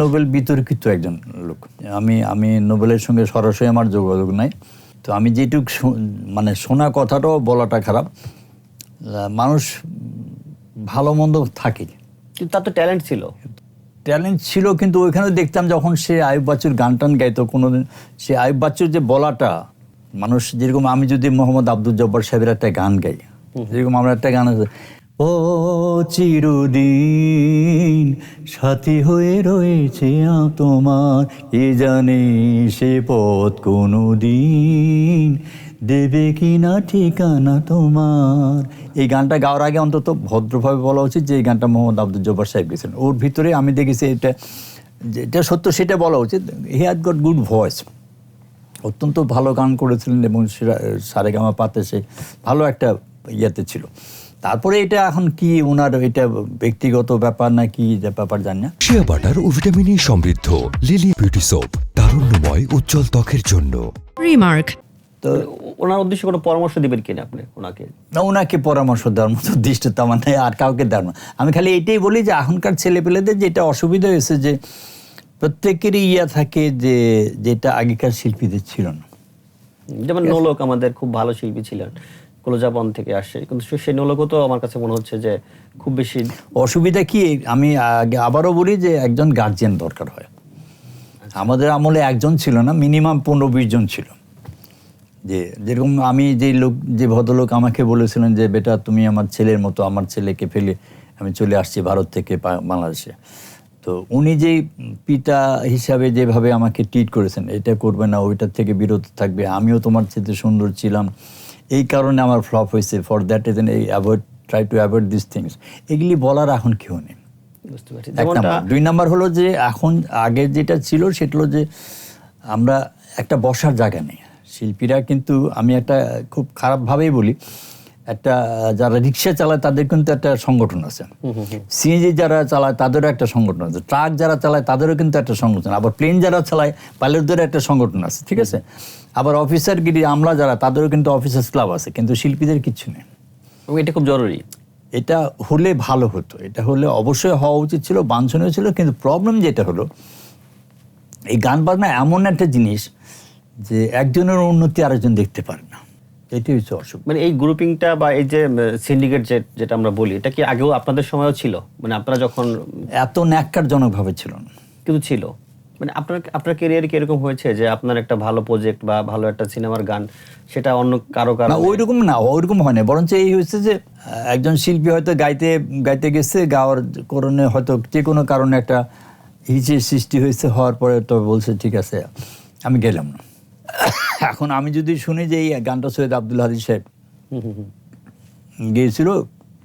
Nobel বিতর্কিত একজন লোক। আমি আমি নোবেলের সঙ্গে সরাসরি আমার যোগাযোগ নাই। তো আমি যেটুক মানে শোনা কথাটাও বলাটা খারাপ। মানুষ ভালো মন্দ থাকে। কিন্তু তার তো ট্যালেন্ট ছিল। ট্যালেন্ট ছিল কিন্তু ওইখানে দেখতাম যখন সে আয়ুব বাচ্চুর গান টান গাইতো কোনোদিন সে আয়ুব বাচ্চুর যে বলাটা মানুষ যেরকম আমি যদি মোহাম্মদ আব্দুল জব্বার সাহেবের একটা গান গাই যেরকম আমার একটা গান আছে ও চিরদিন সাথী হয়ে রয়েছে তোমার। এ জানে সে পথ কোনো দিন দেবে কি না ঠিকানা তোমার। এই গানটা গাওয়ার আগে অন্তত ভদ্রভাবে বলা উচিত যে এই গানটা মোহাম্মদ আব্দুল জব্বার সাহেব গেছেন। ওর ভিতরে আমি দেখেছি এটা, যেটা সত্য সেটা বলা উচিত। He had got good voice. অত্যন্ত ভালো গান করেছিলেন এবং সারেগামা পাতে সে ভালো একটা ইয়েতে ছিল। তারপরে এটা এখন কি ওনার এটা ব্যক্তিগত ব্যাপার না কি ব্যাপার জানি না। শিয়া বাটার ও ভিটামিন ই সমৃদ্ধ লিলি বিউটি সোপ তারুণ্যময় উজ্জ্বল ত্বকের জন্য। Remark. তো ওনার উদ্দেশ্যে কোনো পরামর্শ দিবেন কিনা আপনি ওনাকে? না ওনাকে পরামর্শ দেওয়ার মতো দৃষ্টতা আমার নেই আর কাউকে দেওয়ার না আমি খালি এটাই বলি যে এখনকার ছেলেপেলেদের যেটা অসুবিধা হয়েছে যে প্রত্যেকেরই ইয়া থাকে যে যেটা আগেকার শিল্পীদের ছিল না। যেমন নোলক আমাদের খুব ভালো শিল্পী ছিলেন। কলোজাবন থেকে আসে। কিন্তু সেই নোলকও তো আমার কাছে মনে হচ্ছে যে খুব বেশি অসুবিধা কি আমি আগে আবারও বলি যে একজন গার্জিয়ান দরকার হয়। আমাদের আমলে একজন ছিল না মিনিমাম পনেরো বিশ জন ছিল। যে যেরকম আমি যে লোক যে ভদ্রলোক আমাকে বলেছিলেন যে বেটা তুমি আমার ছেলের মতো আমার ছেলেকে ফেলে আমি চলে আসছি ভারত থেকে বাংলাদেশে। তো উনি যেই পিতা হিসাবে যেভাবে আমাকে ট্রিট করেছেন এটা করবে না ওইটার থেকে বিরত থাকবে আমিও তোমার চেয়ে সুন্দর ছিলাম। এই কারণে আমার ফ্লপ হয়েছে। ফর দ্যাট ইজ এই avoid try to avoid this things এগুলি বলার এখন কেউ নেই। বুঝতে পারছি। এক নাম্বার। দুই নাম্বার হলো যে এখন আগে যেটা ছিল সেটা হলো যে আমরা একটা বসার জায়গা নেই। শিল্পীরা কিন্তু আমি একটা খুব খারাপভাবেই বলি একটা যারা রিক্সা চালায় তাদের কিন্তু একটা সংগঠন আছে। সিএনজি যারা চালায় তাদেরও একটা সংগঠন আছে। ট্রাক যারা চালায় তাদেরও কিন্তু একটা সংগঠন। আবার প্লেন যারা চালায় পাইলটদেরও একটা সংগঠন আছে ঠিক আছে? আবার অফিসারগিরি আমলা যারা তাদেরও কিন্তু অফিসার্স ক্লাব আছে কিন্তু শিল্পীদের কিছু নেই। এটা খুব জরুরি। এটা হলে ভালো হতো। এটা হলে অবশ্যই হওয়া উচিত ছিল বাঞ্ছনীয় ছিল কিন্তু প্রবলেম যেটা হলো এই গান বাজনা এমন একটা জিনিস যে একজনের উন্নতি আরেকজন দেখতে পারে না। এটাই হচ্ছে অসুখ। মানে এই গ্রুপিংটা বা এই যে সিন্ডিকেট যেটা আমরা বলি এটা কি আগেও আপনাদের সময়ও ছিল? মানে আপনারা যখন এত ন্যাক্কারজনকভাবে ছিল না। কিন্তু ছিল। মানে আপনার আপনার ক্যারিয়ারে কি এরকম হয়েছে যে আপনার একটা ভালো প্রজেক্ট বা ভালো একটা সিনেমার গান সেটা অন্য কারও কারও না ওইরকম না ওইরকম হয় না বরঞ্চ এই হচ্ছে যে একজন শিল্পী হয়তো গাইতে গাইতে গেছে গাওয়ার কারণে হয়তো যে কোনো কারণে একটা হিচের সৃষ্টি হয়েছে হওয়ার পরে তো বলছে ঠিক আছে আমি গেলাম না। এখন আমি যদি শুনি যে এই গানটা সৈয়দ আব্দুল হাদি সাহেব গিয়েছিল,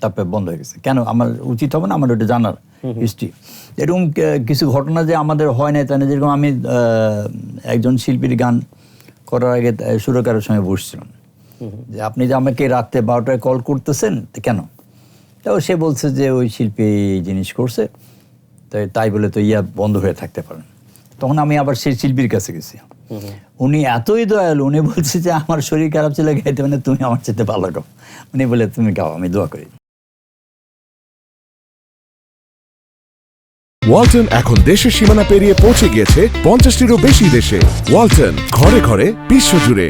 তারপরে বন্ধ হয়ে গেছে। কেন? আমার উচিত হবে না? আমার ওটা জানার হিস্ট্রি এরকম কিছু ঘটনা যে আমাদের হয় না তাই না? যেরকম আমি একজন শিল্পীর গান করার আগে সুরকারের সঙ্গে বসছিলাম। যে আপনি যে আমাকে রাত্রে বারোটায় কল করতেছেন কেন? তাও সে বলছে যে ওই শিল্পী জিনিস করছে, তাই তাই বলে তো ইয়া বন্ধ হয়ে থাকতে পারেন তখন আমি আবার সেই শিল্পীর কাছে গেছি। উনি এতই দয়ালু, উনি বলছে যে আমার শরীর খারাপ ছিল, গাইতে মানে তুমি আমার চেতে ভালো গাও উনি বলে, তুমি গাও আমি দোয়া করি। ওয়ালটন এখন দেশের সীমানা পেরিয়ে পৌঁছে গিয়েছে পঞ্চাশটিরও বেশি দেশে। ওয়ালটন, ঘরে ঘরে বিশ্বজুড়ে